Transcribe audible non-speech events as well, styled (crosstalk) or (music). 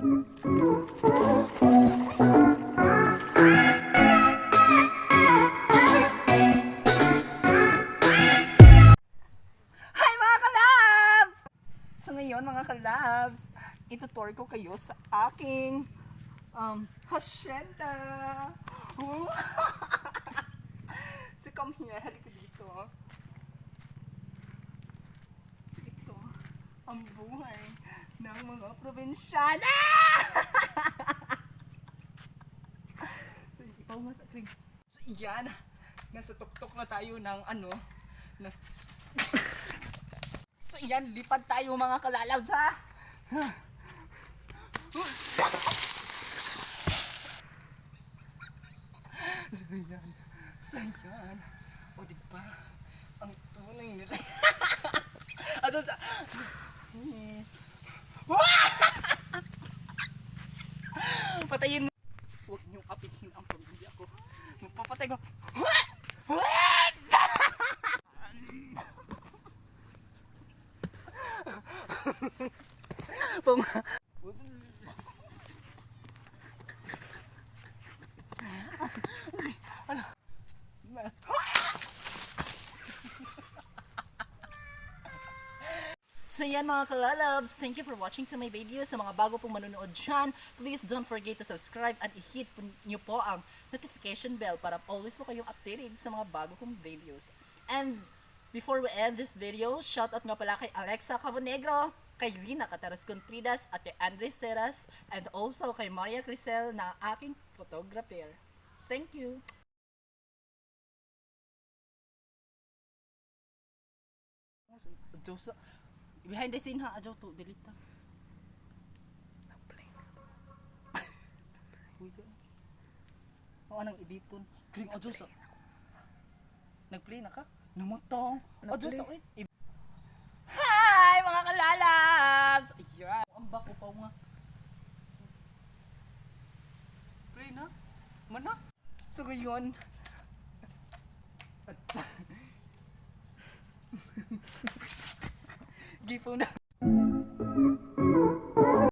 Hi mga kalabs! So ngayon mga kalabs, itutour ko kayo sa aking um, hasyenda. (laughs) so come here, halika dito. So ito, ang buhay ng mga probinsyana! so ikaw nga sa kring. So yan, nasa tuktok na tayo ng ano, na So iyan, lipad tayo mga kalalaws ha! So yan, so yan. O di ba? Ang tunay nila. (laughs) Ano sa... Hmm. Patayin mo. Huwag niyong kapihin ang pamilya ko. Magpapatay ko. Pum... (laughs) So yan mga kalalabs, thank you for watching to my video. Sa mga bago pong manonood dyan, please don't forget to subscribe and i-hit nyo po ang notification bell para always po kayong updated sa mga bago kong videos. And before we end this video, shout out nga pala kay Alexa Cabonegro, kay Lina Cataras Contridas at kay Andres Seras and also kay Maria Crisel na aking photographer. Thank you! Diyos, behind the scene ha, adyo to, delete ta. O anong editon? Kring adyo sa... Nag-play na ka? Namutong! Adyo sa... Hi mga kalalabs! Ayan! Ang bako pa nga. Play na? Mana? So ngayon... (laughs) Gipo na.